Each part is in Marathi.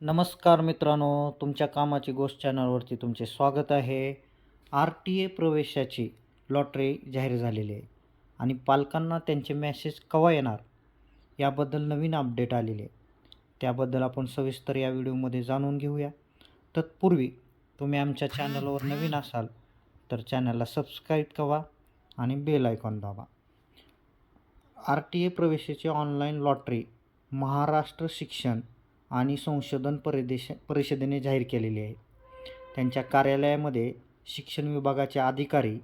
नमस्कार मित्रांनो तुमच्या कामाची गोष्ट चॅनलवरती तुमचे स्वागत आहे. आर टी ए प्रवेशाची लॉटरी जाहीर झालेली आहे आणि पालकांना त्यांचे मॅसेज केव्हा येणार याबद्दल नवीन अपडेट आलेले त्याबद्दल आपण सविस्तर या व्हिडिओमध्ये जाणून घेऊया. तत्पूर्वी तुम्ही आमच्या चॅनलवर नवीन असाल तर चॅनलला सबस्क्राईब करा आणि बेल आयकॉन दाबा. आर टी ए प्रवेशाची ऑनलाईन लॉटरी महाराष्ट्र शिक्षण आणि संशोधन परिदेश परिषदेने जाहीर केलेली आहे. त्यांच्या कार्यालयामध्ये शिक्षण विभागाचे अधिकारी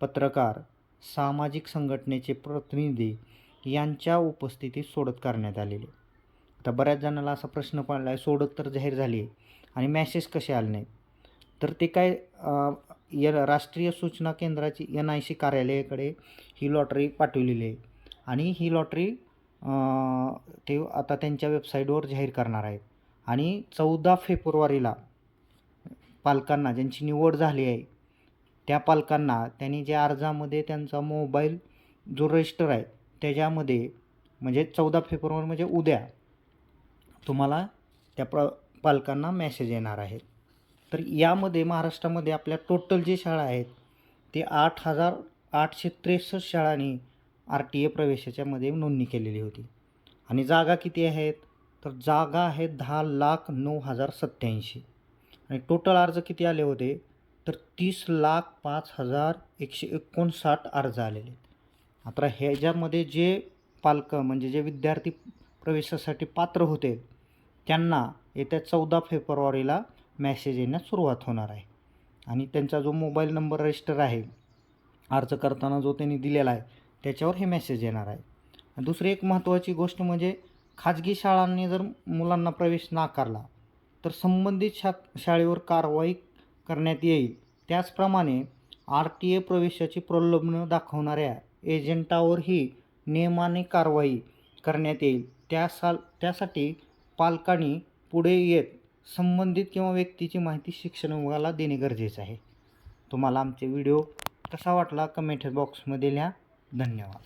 पत्रकार सामाजिक संघटनेचे प्रतिनिधी यांच्या उपस्थितीत सोडत करण्यात आलेली. आता बऱ्याच जणांना असा प्रश्न पडला आहे सोडत तर जाहीर झाली आहे आणि मॅसेज कसे आले नाहीत? तर ते काय य राष्ट्रीय सूचना केंद्राची एन आय सी कार्यालयाकडे ही लॉटरी पाठवलेली आहे. आणि ही लॉटरी ते आता त्यांच्या वेबसाईटवर जाहीर करणार आहेत. आणि चौदा फेब्रुवारीला पालकांना ज्यांची निवड झाली आहे त्या पालकांना त्यांनी ज्या अर्जामध्ये त्यांचा मोबाईल जो रजिस्टर आहे त्याच्यामध्ये म्हणजे चौदा फेब्रुवारी म्हणजे उद्या तुम्हाला त्या प्र पालकांना मेसेज येणार आहेत. तर यामध्ये महाराष्ट्रामध्ये आपल्या टोटल जे शाळा आहेत ते आठ हजार आठशे त्रेसष्ट शाळांनी आर टी ए प्रवेशाच्यामध्ये नोंदणी केलेली होती. आणि जागा किती आहेत? तर जागा आहेत दहा लाख नऊ हजार सत्त्याऐंशी. आणि टोटल अर्ज किती आले होते? तर तीस लाख पाच हजार एकशे एकोणसाठ अर्ज आलेले. आहेत आता ह्याच्यामध्ये जे पालक म्हणजे जे विद्यार्थी प्रवेशासाठी पात्र होते त्यांना येत्या चौदा फेब्रुवारीला मॅसेज येण्यास सुरुवात होणार आहे. आणि त्यांचा जो मोबाईल नंबर रजिस्टर आहे अर्ज करताना जो त्यांनी दिलेला आहे त्याच्यावर हे मेसेज येणार आहे. दुसरी एक महत्त्वाची गोष्ट म्हणजे खाजगी शाळांनी जर मुलांना प्रवेश नाकारला तर संबंधित शा शाळेवर कारवाई करण्यात येईल. त्याचप्रमाणे आर टी ए प्रवेशाची प्रलोभनं दाखवणाऱ्या एजंटावरही नियमाने कारवाई करण्यात येईल. त्या साल त्यासाठी पालकांनी पुढे येत संबंधित किंवा व्यक्तीची माहिती शिक्षण विभागाला देणे गरजेचं आहे. तुम्हाला आमचे व्हिडिओ कसा वाटला कमेंट बॉक्समध्ये लिहा. धन्यवाद